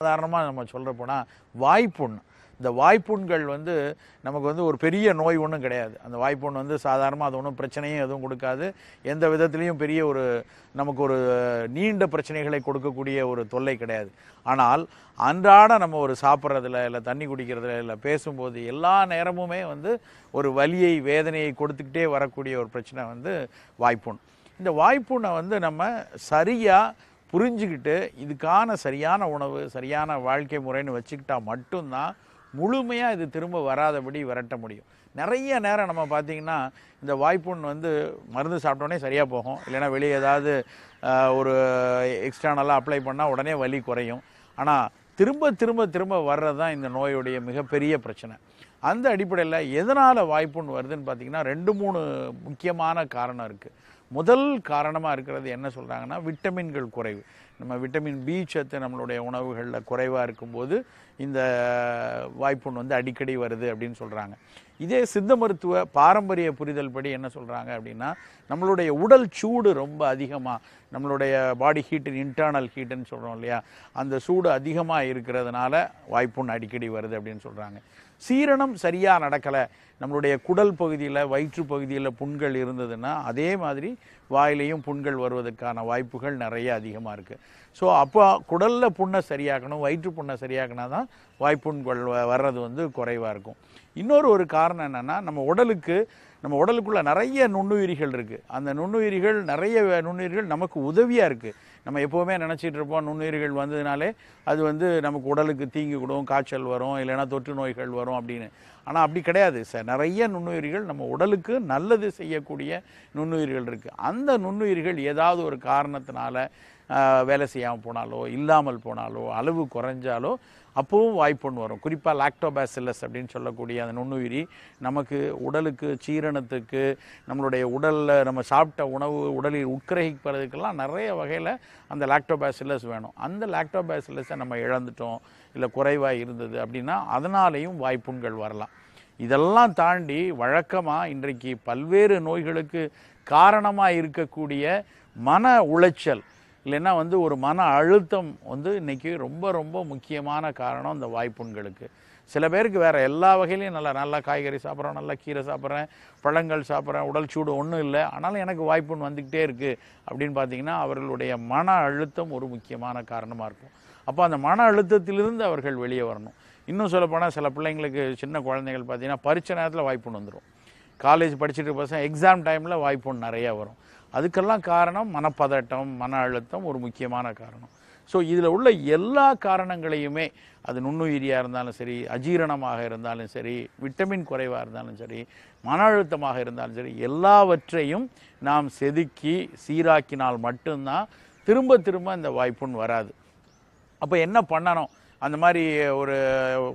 சாதாரணமாக நம்ம சொல்கிற போனால் வாய்ப்புண். இந்த வாய்ப்புண்கள் வந்து நமக்கு வந்து ஒரு பெரிய நோய் ஒன்றும் கிடையாது. அந்த வாய்ப்புண் வந்து சாதாரணமாக அது ஒன்றும் பிரச்சனையும் எதுவும் கொடுக்காது. எந்த விதத்துலேயும் பெரிய ஒரு நமக்கு ஒரு நீண்ட பிரச்சனைகளை கொடுக்கக்கூடிய ஒரு தொல்லை கிடையாது. ஆனால் அன்றாட நம்ம ஒரு சாப்பிட்றதுல இல்லை தண்ணி குடிக்கிறதுல இல்லை பேசும்போது எல்லா நேரமுமே வந்து ஒரு வலியை வேதனையை கொடுத்துக்கிட்டே வரக்கூடிய ஒரு பிரச்சனை வந்து வாய்ப்புண். இந்த வாய்ப்புண்ணை வந்து நம்ம சரியாக புரிஞ்சுக்கிட்டு இதுக்கான சரியான உணவு சரியான வாழ்க்கை முறைன்னு வச்சுக்கிட்டா மட்டும்தான் முழுமையாக இது திரும்ப வராதபடி விரட்ட முடியும். நிறைய நேரம் நம்ம பார்த்திங்கன்னா இந்த வாய்ப்புண் வந்து மருந்து சாப்பிட்டோன்னே சரியாக போகும். இல்லைன்னா வெளியே ஏதாவது ஒரு எக்ஸ்டர்னலாக அப்ளை பண்ணால் உடனே வலி குறையும். ஆனால் திரும்ப திரும்ப திரும்ப வர்றது தான் இந்த நோயுடைய மிகப்பெரிய பிரச்சனை. அந்த அடிப்படையில் எதனால் வாய்ப்புண் வருதுன்னு பார்த்தீங்கன்னா ரெண்டு மூணு முக்கியமான காரணம் இருக்குது முதல் காரணமாக இருக்கிறது என்ன சொல்கிறாங்கன்னா விட்டமின்கள் குறைவு. நம்ம விட்டமின் பி சத்து நம்மளுடைய உணவுகளில் குறைவாக இருக்கும்போது இந்த வாய்ப்புண் வந்து அடிக்கடி வருது அப்படின்னு சொல்கிறாங்க இதே சித்த மருத்துவ பாரம்பரிய புரிதல் படி என்ன சொல்கிறாங்க அப்படின்னா நம்மளுடைய உடல் சூடு ரொம்ப அதிகமாக நம்மளுடைய பாடி ஹீட்டின் இன்டர்னல் ஹீட்டுன்னு சொல்கிறோம் இல்லையா? அந்த சூடு அதிகமாக இருக்கிறதுனால வாய்ப்புண் அடிக்கடி வருது அப்படின்னு சொல்கிறாங்க சீரணம் சரியாக நடக்கலை. நம்மளுடைய குடல் பகுதியில் வயிற்று பகுதியில் புண்கள் இருந்ததுன்னா அதே மாதிரி வாயிலையும் புண்கள் வருவதற்கான வாய்ப்புகள் நிறைய அதிகமாக இருக்குது ஸோ அப்போ குடலில் புண்ணை சரியாக்கணும் வயிற்று புண்ணை சரியாக்கினா தான் வாய்ப்புண்கள் வ- வர்றது வந்து குறைவாக இருக்கும். இன்னொரு ஒரு காரணம் என்னென்னா நம்ம உடலுக்கு நம்ம உடலுக்குள்ளே நிறைய நுண்ணுயிரிகள் இருக்குது அந்த நுண்ணுயிரிகள் நிறைய நுண்ணுயிரிகள் நமக்கு உதவியாக இருக்குது நம்ம எப்போவுமே நினச்சிட்டு இருப்போம் நுண்ணுயிரிகள் வந்ததுனாலே அது வந்து நமக்கு உடலுக்கு தீங்கு கொடுக்கும் காய்ச்சல் வரும் இல்லைன்னா தொற்று நோய்கள் வரும் அப்படின்னு. ஆனால் அப்படி கிடையாது சார். நிறைய நுண்ணுயிரிகள் நம்ம உடலுக்கு நல்லது செய்யக்கூடிய நுண்ணுயிர்கள் இருக்குது அந்த நுண்ணுயிர்கள் ஏதாவது ஒரு காரணத்தினால வேலை செய்யாமல் போனாலோ இல்லாமல் போனாலோ அளவு குறைஞ்சாலோ அப்போவும் வாய்ப்புண் வரும். குறிப்பாக லாக்டோபாசில்லஸ் அப்படின்னு சொல்லக்கூடிய அந்த நுண்ணுயிரி நமக்கு உடலுக்கு சீரணத்துக்கு நம்மளுடைய உடலில் நம்ம சாப்பிட்ட உணவு உடலில் உட்கிரகிப்பதற்கெல்லாம் நிறைய வகையில் அந்த லாக்டோபாசில்லஸ் வேணும். அந்த லாக்டோபாசில்லஸை நம்ம இழந்துட்டோம் இல்லை குறைவாக இருந்தது அப்படின்னா அதனாலேயும் வாய்ப்புண்கள் வரலாம். இதெல்லாம் தாண்டி வழக்கமாக இன்றைக்கு பல்வேறு நோய்களுக்கு காரணமாக இருக்கக்கூடிய மன உளைச்சல் இல்லைன்னா வந்து ஒரு மன அழுத்தம் வந்து இன்றைக்கி ரொம்ப ரொம்ப முக்கியமான காரணம் இந்த வாய்ப்புண்களுக்கு. சில பேருக்கு வேறு எல்லா வகையிலையும் நல்லா நல்லா காய்கறி சாப்பிட்றோம் நல்லா கீரை சாப்பிட்றேன் பழங்கள் சாப்பிட்றேன் உடல் சூடு ஒன்றும் இல்லை. ஆனாலும் எனக்கு வாய்ப்புண் வந்துக்கிட்டே இருக்குது அப்படின்னு பார்த்தீங்கன்னா அவர்களுடைய மன அழுத்தம் ஒரு முக்கியமான காரணமாக இருக்கும். அப்போ அந்த மன அழுத்தத்திலிருந்து அவர்கள் வெளியே வரணும். இன்னும் சொல்லப்போனால் சில பிள்ளைங்களுக்கு சின்ன குழந்தைகள் பார்த்தீங்கன்னா பரீட்சை நேரத்தில் வாய்ப்புண் வந்துடும் காலேஜ் படிச்சுட்டு பசங்க எக்ஸாம் டைமில் வாய்ப்புண் நிறையா வரும். அதுக்கெல்லாம் காரணம் மனப்பதட்டம் மன அழுத்தம் ஒரு முக்கியமான காரணம். ஸோ இதில் உள்ள எல்லா காரணங்களையுமே அது நுண்ணுயிரியாக இருந்தாலும் சரி அஜீரணமாக இருந்தாலும் சரி விட்டமின் குறைவாக இருந்தாலும் சரி மன அழுத்தமாக இருந்தாலும் சரி எல்லாவற்றையும் நாம் செதுக்கி சீராக்கினால் மட்டும்தான் திரும்ப திரும்ப இந்த வாய்ப்புன்னு வராது. அப்போ என்ன பண்ணணும்? அந்த மாதிரி ஒரு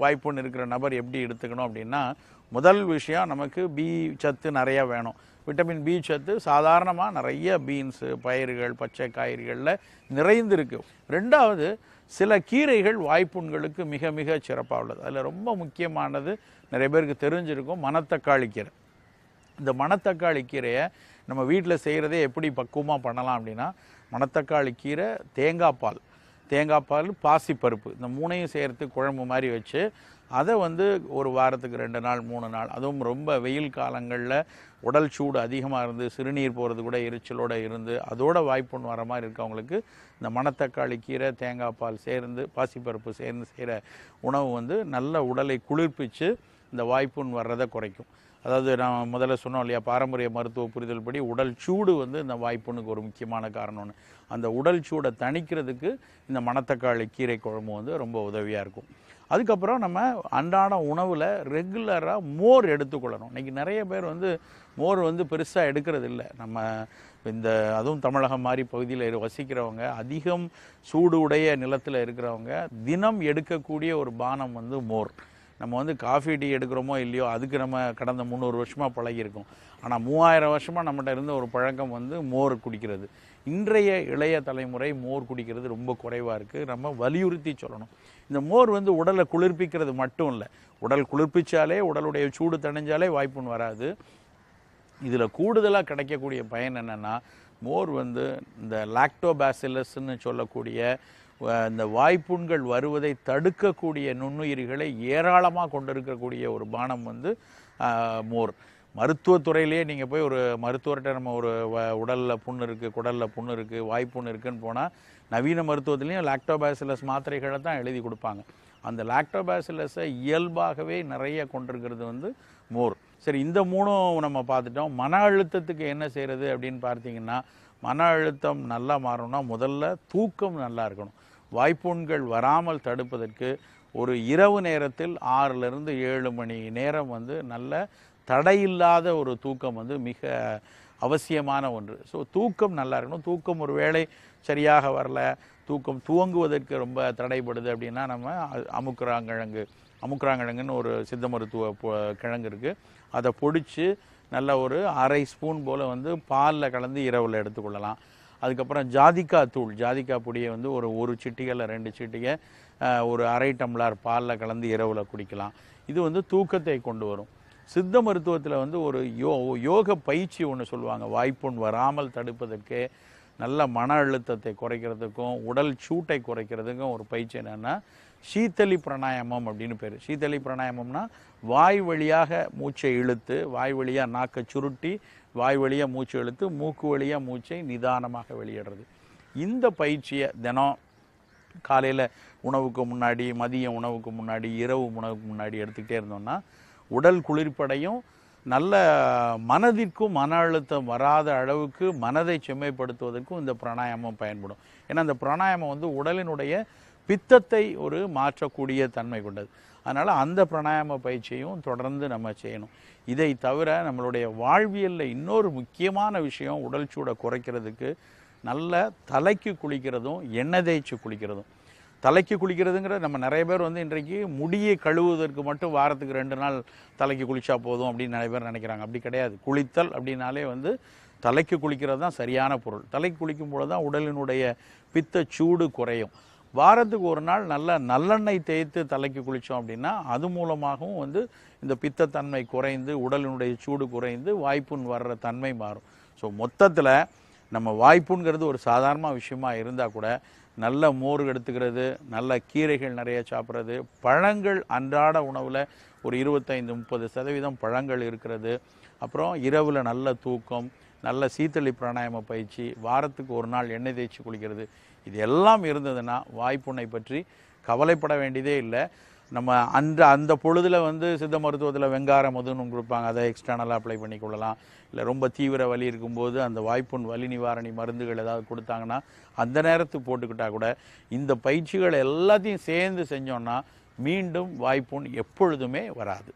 வாய்ப்புன்னு இருக்கிற நபர் எப்படி எடுத்துக்கணும் அப்படின்னா முதல் விஷயம் நமக்கு பி சத்து நிறையா வேணும். விட்டமின் பி சத்து சாதாரணமாக நிறைய பீன்ஸு பயிர்கள் பச்சை காய்கறிகளில் நிறைந்திருக்கு. ரெண்டாவது சில கீரைகள் வாய்ப்புண்களுக்கு மிக மிக சிறப்பாக உள்ளது. அதில் ரொம்ப முக்கியமானது நிறைய பேருக்கு தெரிஞ்சிருக்கும் மணத்தக்காளி கீரை. இந்த மணத்தக்காளி கீரையை நம்ம வீட்டில் செய்கிறதே எப்படி பக்குவமாக பண்ணலாம் அப்படின்னா மணத்தக்காளி கீரை தேங்காய் பால். தேங்காய் பால் பாசிப்பருப்பு இந்த மூணையும் சேர்த்து குழம்பு மாதிரி வச்சு அதை வந்து ஒரு வாரத்துக்கு ரெண்டு நாள் மூணு நாள். அதுவும் ரொம்ப வெயில் காலங்களில் உடல் சூடு அதிகமாக இருந்து சிறுநீர் போகிறது கூட எரிச்சலோடு இருந்து அதோட வாய்ப்புன்னு வர மாதிரி இருக்கவங்களுக்கு இந்த மணத்தக்காளி கீரை தேங்காய் பால் சேர்ந்து பாசிப்பருப்பு சேர்ந்து செய்கிற உணவு வந்து நல்ல உடலை குளிர்ப்பிச்சு இந்த வாய்ப்புன்னு வர்றதை குறைக்கும். அதாவது நான் முதல்ல சொன்னோம் இல்லையா பாரம்பரிய மருத்துவ புரிதல் படி உடல் சூடு வந்து இந்த வாய்ப்புண்ணுக்கு ஒரு முக்கியமான காரணம்னு அந்த உடல் சூடை தணிக்கிறதுக்கு இந்த மணத்தக்காளி கீரை குழம்பு வந்து ரொம்ப உதவியாக இருக்கும். அதுக்கப்புறம் நம்ம அன்றாட உணவில் ரெகுலராக மோர் எடுத்துக்கொள்ளணும். இன்னைக்கு நிறைய பேர் வந்து மோர் வந்து பெருசாக எடுக்கிறது இல்லை நம்ம இந்த அதுவும் தமிழகம் மாதிரி பகுதியில் வசிக்கிறவங்க அதிகம் சூடு உடைய நிலத்தில் இருக்கிறவங்க தினம் எடுக்கக்கூடிய ஒரு பானம் வந்து மோர். நம்ம வந்து காஃபி டீ எடுக்கிறோமோ இல்லையோ அதுக்கு நம்ம கடந்த முந்நூறு வருஷமாக பழகியிருக்கோம். ஆனால் மூவாயிரம் வருஷமாக நம்மகிட்ட இருந்த ஒரு பழக்கம் வந்து மோர் குடிக்கிறது. இன்றைய இளைய தலைமுறை மோர் குடிக்கிறது ரொம்ப குறைவாக இருக்குது நம்ம வலியுறுத்தி சொல்லணும். இந்த மோர் வந்து உடலை குளிர்ப்பிக்கிறது மட்டும் இல்லை. உடல் குளிர்ப்பிச்சாலே உடலுடைய சூடு தணிஞ்சாலே வாய்ப்புன்னு வராது. இதில் கூடுதலாக கிடைக்கக்கூடிய பயன் என்னென்னா மோர் வந்து இந்த லாக்டோபாசிலஸ்ன்னு சொல்லக்கூடிய இந்த வாய்ப்புண்கள் வருவதை தடுக்கக்கூடிய நுண்ணுயிரிகளை ஏராளமாக கொண்டிருக்கக்கூடிய ஒரு பானம் வந்து மோர். மருத்துவத்துறையிலேயே நீங்கள் போய் ஒரு மருத்துவர்கிட்ட நம்ம ஒரு வ- புண்ணு இருக்குது குடலில் புண்ணு இருக்குது வாய்ப்புண்ணு இருக்குன்னு போனால் நவீன மருத்துவத்துலேயும் லாக்டோபாசிலஸ் மாத்திரைகளை தான் எழுதி கொடுப்பாங்க. அந்த லாக்டோபாசிலஸை இயல்பாகவே நிறைய கொண்டிருக்கிறது வந்து மோர். சரி இந்த மூணும் நம்ம பார்த்துட்டோம். மன அழுத்தத்துக்கு என்ன செய்கிறது அப்படின்னு பார்த்தீங்கன்னா மன அழுத்தம் நல்லா மாறணும்னா முதல்ல தூக்கம் நல்லா இருக்கணும். வாய்ப்புண்கள் வராமல் தடுப்பதற்கு ஒரு இரவு நேரத்தில் ஆறிலிருந்து ஏழு மணி நேரம் வந்து நல்ல தடையில்லாத ஒரு தூக்கம் வந்து மிக அவசியமான ஒன்று. ஸோ தூக்கம் நல்லா இருக்கணும். தூக்கம் ஒரு வேளை சரியாக வரல. தூக்கம் துவங்குவதற்கு ரொம்ப தடைப்படுது அப்படின்னா நம்ம அமுக்குறாங்கிழங்கு. அமுக்குறாங்கிழங்குன்னு ஒரு சித்த மருத்துவ கிழங்கு இருக்குது அதை பொடித்து நல்ல ஒரு அரை ஸ்பூன் போல் வந்து பாலில் கலந்து இரவில் எடுத்துக்கொள்ளலாம். அதுக்கப்புறம் ஜாதிக்காய் தூள். ஜாதிக்காய் பொடியை வந்து ஒரு ஒரு சிட்டிகளில் ரெண்டு சிட்டிகை ஒரு அரை டம்ளார் பாலில் கலந்து இரவில் குடிக்கலாம். இது வந்து தூக்கத்தை கொண்டு வரும். சித்த மருத்துவத்தில் வந்து ஒரு யோ யோக பயிற்சி ஒன்று சொல்லுவாங்க. வாய்ப்புண் வராமல் தடுப்பதற்கு நல்ல மன அழுத்தத்தை குறைக்கிறதுக்கும் உடல் சூட்டை குறைக்கிறதுக்கும் ஒரு பயிற்சி என்னென்னா சீத்தலி பிராணாயாமம் அப்படின்னு பேர். சீத்தலி பிராணாயாமம்னா வாய் வழியாக மூச்சை இழுத்து வாய் வழியாக நாக்கை சுருட்டி வாய் வழியாக மூச்சு இழுத்து மூக்கு வழியாக மூச்சை நிதானமாக வெளியிடுறது. இந்த பயிற்சியை தினம் காலையில் உணவுக்கு முன்னாடி மதிய உணவுக்கு முன்னாடி இரவு உணவுக்கு முன்னாடி எடுத்துக்கிட்டே இருந்தோம்னா உடல் குளிர்ப்படையும் நல்ல மனதிற்கும் மன அழுத்தம் வராத அளவுக்கு மனதை செம்மைப்படுத்துவதற்கும் இந்த பிராணாயாமம் பயன்படும். ஏன்னா இந்த பிராணாயாமம் வந்து உடலினுடைய பித்தத்தை ஒரு மாற்றக்கூடிய தன்மை கொண்டது. அதனால் அந்த பிராணாயாம பயிற்சியையும் தொடர்ந்து நம்ம செய்யணும். இதை தவிர நம்மளுடைய வாழ்வியலில் இன்னொரு முக்கியமான விஷயம் உடல் சூடை குறைக்கிறதுக்கு நல்ல தலைக்கு குளிக்கிறதும் எண்ணெய் தேய்ச்சி குளிக்கிறதும். தலைக்கு குளிக்கிறதுங்கிற நம்ம நிறைய பேர் வந்து இன்றைக்கு முடியை கழுவுவதற்கு மட்டும் வாரத்துக்கு ரெண்டு நாள் தலைக்கு குளிச்சா போதும் அப்படின்னு நிறைய பேர் நினைக்கிறாங்க. அப்படி கிடையாது. குளித்தல் அப்படின்னாலே வந்து தலைக்கு குளிக்கிறது தான் சரியான பொருள். தலைக்கு குளிக்கும் பொழுது தான் உடலினுடைய பித்த சூடு குறையும். வாரத்துக்கு ஒரு நாள் நல்ல நல்லெண்ணெய் தேய்த்து தலைக்கு குளித்தோம் அப்படின்னா அது மூலமாகவும் வந்து இந்த பித்தத்தன்மை குறைந்து உடலினுடைய சூடு குறைந்து வாய்ப்புண் வர்ற தன்மை மாறும். ஸோ மொத்தத்தில் நம்ம வாய்ப்புங்கிறது ஒரு சாதாரண விஷயமா இருந்தால் கூட நல்ல மோர் எடுத்துக்கிறது நல்ல கீரைகள் நிறைய சாப்பிட்றது பழங்கள் அன்றாட உணவில் ஒரு இருபத்தைந்து முப்பது சதவீதம் பழங்கள் இருக்கிறது. அப்புறம் இரவில் நல்ல தூக்கம் நல்ல சீத்தளி பிராணாயாம பயிற்சி வாரத்துக்கு ஒரு நாள் எண்ணெய் தேய்ச்சி குளிக்கிறது இது எல்லாம் இருந்ததுன்னா வாய்ப்புண்ணை பற்றி கவலைப்பட வேண்டியதே இல்லை. நம்ம அந்த அந்த பொழுதில் வந்து சித்த மருத்துவத்தில் வெங்கார மதுன்னு கொடுப்பாங்க. அதை எக்ஸ்டர்னலாக அப்ளை பண்ணிக்கொள்ளலாம் இல்லை ரொம்ப தீவிர வலி இருக்கும்போது அந்த வாய்ப்புண் வலி நிவாரணி மருந்துகள் ஏதாவது கொடுத்தாங்கன்னா அந்த நேரத்துக்கு போட்டுக்கிட்டால் கூட இந்த பயிற்சிகள் எல்லாத்தையும் சேர்ந்து செஞ்சோன்னா மீண்டும் வாய்ப்புண் எப்பொழுதுமே வராது.